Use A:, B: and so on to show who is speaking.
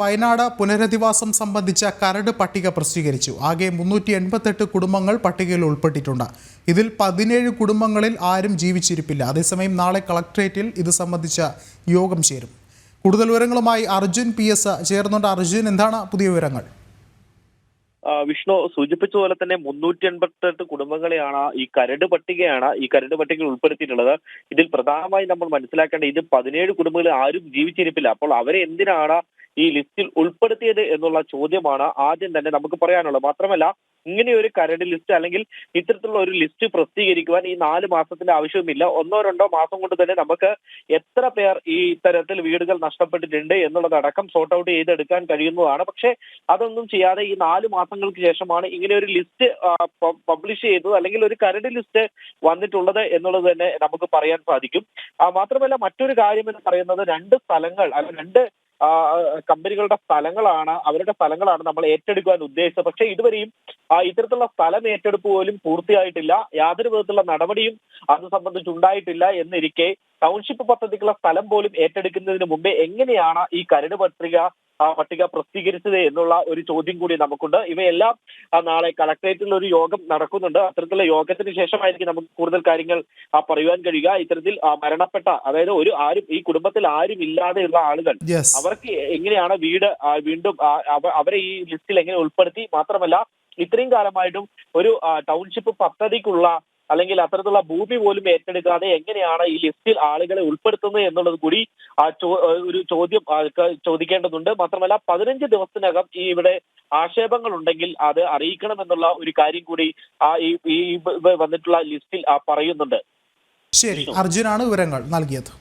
A: വയനാട് പുനരധിവാസം സംബന്ധിച്ച കരട് പട്ടിക പ്രസിദ്ധീകരിച്ചു. ആകെ മുന്നൂറ്റി എൺപത്തെട്ട് കുടുംബങ്ങൾ പട്ടികയിൽ ഉൾപ്പെട്ടിട്ടുണ്ട്. ഇതിൽ പതിനേഴ് കുടുംബങ്ങളിൽ ആരും ജീവിച്ചിരിപ്പില്ല. അതേസമയം നാളെ കളക്ട്രേറ്റിൽ ഇത് സംബന്ധിച്ച യോഗം ചേരും. കൂടുതൽ വിവരങ്ങളുമായി അർജുൻ പി എസ് ചേർന്നുണ്ട് അർജുൻ എന്താണ് പുതിയ വിവരങ്ങൾ?
B: വിഷ്ണു സൂചിപ്പിച്ച പോലെ തന്നെ മുന്നൂറ്റി എൺപത്തെട്ട് കുടുംബങ്ങളെയാണ് ഈ കരട് പട്ടികയാണ് ഈ കരട് പട്ടികയിൽ ഉൾപ്പെടുത്തിയിട്ടുള്ളത്. ഇതിൽ പ്രധാനമായി നമ്മൾ മനസ്സിലാക്കേണ്ട ഇത് പതിനേഴ് കുടുംബങ്ങളിൽ ആരും ജീവിച്ചിരിപ്പില്ല. അപ്പോൾ അവരെ എന്തിനാണ് ഈ ലിസ്റ്റിൽ ഉൾപ്പെടുത്തിയത് എന്നുള്ള ചോദ്യമാണ് ആദ്യം തന്നെ നമുക്ക് പറയാനുള്ളത്. മാത്രമല്ല ഇങ്ങനെ ഒരു കരട് ലിസ്റ്റ് അല്ലെങ്കിൽ ഇത്തരത്തിലുള്ള ഒരു ലിസ്റ്റ് പ്രസിദ്ധീകരിക്കുവാൻ ഈ നാല് മാസത്തിന്റെ ആവശ്യവുമില്ല. ഒന്നോ രണ്ടോ മാസം കൊണ്ട് തന്നെ നമുക്ക് എത്ര പേർ ഈ ഇത്തരത്തിൽ വീടുകൾ നഷ്ടപ്പെട്ടിട്ടുണ്ട് എന്നുള്ളതടക്കം സോർട്ട് ഔട്ട് ചെയ്തെടുക്കാൻ കഴിയുന്നതാണ്. പക്ഷേ അതൊന്നും ചെയ്യാതെ ഈ നാല് മാസങ്ങൾക്ക് ശേഷമാണ് ഇങ്ങനെ ഒരു ലിസ്റ്റ് പബ്ലിഷ് ചെയ്തത് അല്ലെങ്കിൽ ഒരു കരട് ലിസ്റ്റ് വന്നിട്ടുള്ളത് എന്നുള്ളത് തന്നെ നമുക്ക് പറയാൻ സാധിക്കും. മാത്രമല്ല മറ്റൊരു കാര്യം എന്ന് പറയുന്നത് രണ്ട് സ്ഥലങ്ങൾ അല്ലെങ്കിൽ രണ്ട് കമ്പനികളുടെ സ്ഥലങ്ങളാണ് അവരുടെ സ്ഥലങ്ങളാണ് നമ്മൾ ഏറ്റെടുക്കുവാൻ ഉദ്ദേശിച്ചത്. പക്ഷേ ഇതുവരെയും ഇത്തരത്തിലുള്ള സ്ഥലം ഏറ്റെടുപ്പ് പോലും പൂർത്തിയായിട്ടില്ല. യാതൊരു വിധത്തിലുള്ള നടപടിയും അത് സംബന്ധിച്ച് ഉണ്ടായിട്ടില്ല എന്നിരിക്കെ ടൗൺഷിപ്പ് പദ്ധതിക്കുള്ള സ്ഥലം പോലും ഏറ്റെടുക്കുന്നതിന് മുമ്പേ എങ്ങനെയാണ് ഈ കരട് പത്രിക ആ പട്ടിക പ്രസിദ്ധീകരിച്ചത് എന്നുള്ള ഒരു ചോദ്യം കൂടി നമുക്കുണ്ട്. ഇവയെല്ലാം നാളെ കളക്ടറേറ്റിൽ ഒരു യോഗം നടക്കുന്നുണ്ട്. അത്തരത്തിലുള്ള യോഗത്തിന് ശേഷമായിരിക്കും നമുക്ക് കൂടുതൽ കാര്യങ്ങൾ പറയുവാൻ കഴിയുക. ഇത്തരത്തിൽ മരണപ്പെട്ട അതായത് ഒരു ആരും ഈ കുടുംബത്തിൽ ആരും ഇല്ലാതെയുള്ള ആളുകൾ അവർക്ക് എങ്ങനെയാണ് വീട് വീണ്ടും അവരെ ഈ ലിസ്റ്റിൽ എങ്ങനെ ഉൾപ്പെടുത്തി? മാത്രമല്ല ഇത്രയും കാലമായിട്ടും ഒരു ടൗൺഷിപ്പ് പദ്ധതിക്കുള്ള അല്ലെങ്കിൽ അത്തരത്തിലുള്ള ഭൂമി പോലും ഏറ്റെടുക്കാതെ എങ്ങനെയാണ് ഈ ലിസ്റ്റിൽ ആളുകളെ ഉൾപ്പെടുത്തുന്നത് എന്നുള്ളത് കൂടി ആ ഒരു ചോദ്യം ചോദിക്കേണ്ടതുണ്ട്. മാത്രമല്ല പതിനഞ്ച് ദിവസത്തിനകം ഈ ഇവിടെ ആക്ഷേപങ്ങൾ ഉണ്ടെങ്കിൽ അത് അറിയിക്കണം എന്നുള്ള ഒരു കാര്യം കൂടി ആ ഈ വന്നിട്ടുള്ള ലിസ്റ്റിൽ പറയുന്നുണ്ട്.
A: ശരി. അർജുനാണ് വിവരങ്ങൾ നൽകിയത്.